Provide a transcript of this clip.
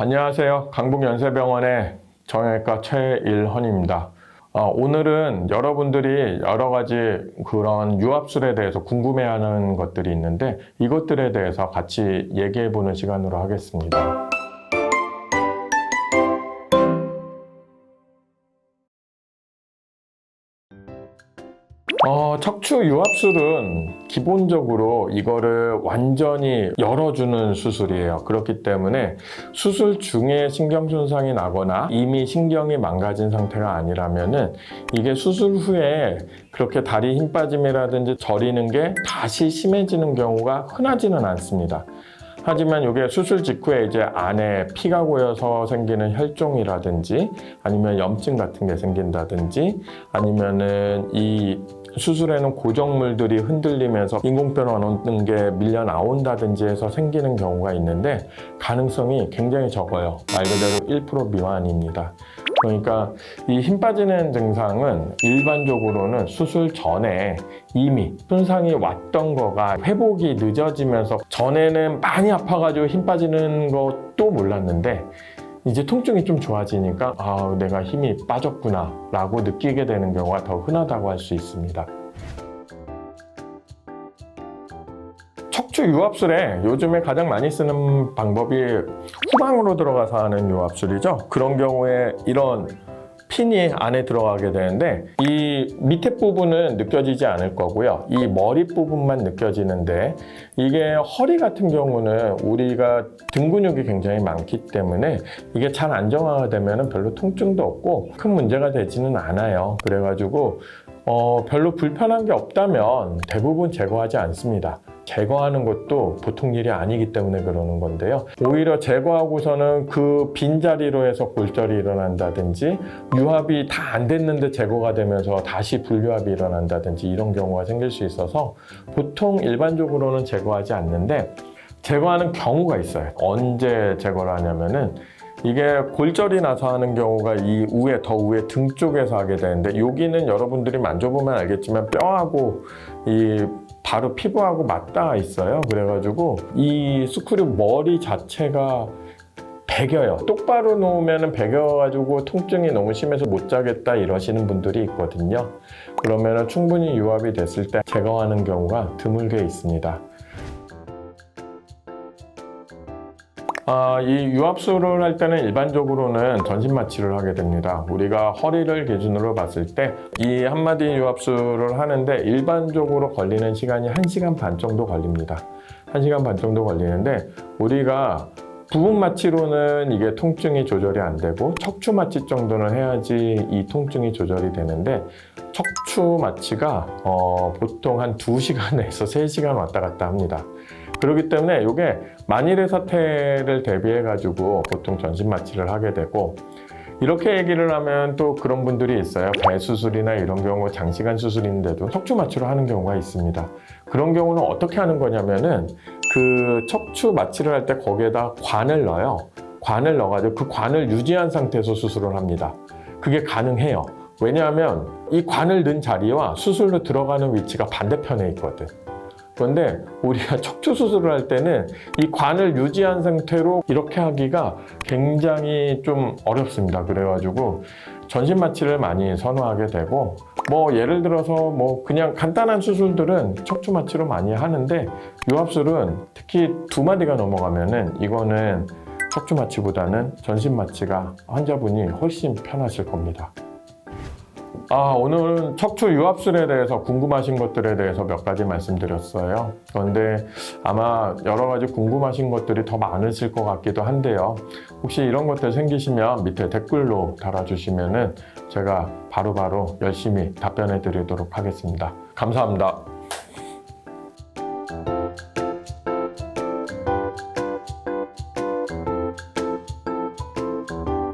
안녕하세요. 강북연세병원의 정형외과 최일헌입니다. 어, 오늘은 여러분들이 여러 가지 그런 유압술에 대해서 궁금해하는 것들이 있는데 이것들에 대해서 같이 얘기해보는 시간으로 하겠습니다. 어, 척추 유압술은 기본적으로 이거를 완전히 열어주는 수술이에요. 그렇기 때문에 수술 중에 신경 손상이 나거나 이미 신경이 망가진 상태가 아니라면은 이게 수술 후에 그렇게 다리 힘 빠짐이라든지 저리는 게 다시 심해지는 경우가 흔하지는 않습니다. 하지만 이게 수술 직후에 이제 안에 피가 고여서 생기는 혈종이라든지 아니면 염증 같은 게 생긴다든지 아니면은 이 수술에는 고정물들이 흔들리면서 인공뼈 나오는 게 밀려 나온다든지 해서 생기는 경우가 있는데 가능성이 굉장히 적어요. 말 그대로 1% 미만입니다. 그러니까 이 힘 빠지는 증상은 일반적으로는 수술 전에 이미 손상이 왔던 거가 회복이 늦어지면서 전에는 많이 아파가지고 힘 빠지는 것도 몰랐는데 이제 통증이 좀 좋아지니까 아 내가 힘이 빠졌구나 라고 느끼게 되는 경우가 더 흔하다고 할 수 있습니다. 척추 유압술에 요즘에 가장 많이 쓰는 방법이 후방으로 들어가서 하는 유압술이죠. 그런 경우에 이런 핀이 안에 들어가게 되는데 이 밑에 부분은 느껴지지 않을 거고요. 이 머리 부분만 느껴지는데 이게 허리 같은 경우는 우리가 등 근육이 굉장히 많기 때문에 이게 잘 안정화가 되면 별로 통증도 없고 큰 문제가 되지는 않아요. 그래가지고 어, 별로 불편한 게 없다면 대부분 제거하지 않습니다. 제거하는 것도 보통 일이 아니기 때문에 그러는 건데요. 오히려 제거하고서는 그 빈자리로 해서 골절이 일어난다든지 유합이 다 안 됐는데 제거가 되면서 다시 불유합이 일어난다든지 이런 경우가 생길 수 있어서 보통 일반적으로는 제거하지 않는데 제거하는 경우가 있어요. 언제 제거를 하냐면은 이게 골절이 나서 하는 경우가 이 위에 더 위에 등 쪽에서 하게 되는데 여기는 여러분들이 만져보면 알겠지만 뼈하고 이 바로 피부하고 맞닿아 있어요. 그래가지고 이 스크류 머리 자체가 배겨요. 똑바로 놓으면 배겨가지고 통증이 너무 심해서 못 자겠다 이러시는 분들이 있거든요. 그러면 충분히 유압이 됐을 때 제거하는 경우가 드물게 있습니다. 아, 이 유압술을 할 때는 일반적으로는 전신 마취를 하게 됩니다. 우리가 허리를 기준으로 봤을 때 이 한마디 유압술을 하는데 일반적으로 걸리는 시간이 1시간 반 정도 걸립니다. 1시간 반 정도 걸리는데 우리가 부분 마취로는 이게 통증이 조절이 안 되고 척추 마취 정도는 해야지 이 통증이 조절이 되는데 척추 마취가 어, 보통 한 2시간에서 3시간 왔다 갔다 합니다. 그렇기 때문에 이게 만일의 사태를 대비해 가지고 보통 전신 마취를 하게 되고 이렇게 얘기를 하면 또 그런 분들이 있어요. 배 수술이나 이런 경우 장시간 수술인데도 척추 마취를 하는 경우가 있습니다. 그런 경우는 어떻게 하는 거냐면은 그 척추 마취를 할 때 거기에다 관을 넣어요. 관을 넣어가지고 그 관을 유지한 상태에서 수술을 합니다. 그게 가능해요. 왜냐하면 이 관을 넣은 자리와 수술로 들어가는 위치가 반대편에 있거든. 그런데 우리가 척추 수술을 할 때는 이 관을 유지한 상태로 이렇게 하기가 굉장히 좀 어렵습니다. 그래가지고 전신 마취를 많이 선호하게 되고 뭐 예를 들어서 뭐 그냥 간단한 수술들은 척추 마취로 많이 하는데 유압술은 특히 두 마디가 넘어가면은 이거는 척추 마취보다는 전신 마취가 환자분이 훨씬 편하실 겁니다. 아, 오늘은 척추 유압술에 대해서 궁금하신 것들에 대해서 몇 가지 말씀드렸어요. 그런데 아마 여러 가지 궁금하신 것들이 더 많으실 것 같기도 한데요. 혹시 이런 것들 생기시면 밑에 댓글로 달아주시면은 제가 바로바로 열심히 답변해 드리도록 하겠습니다. 감사합니다.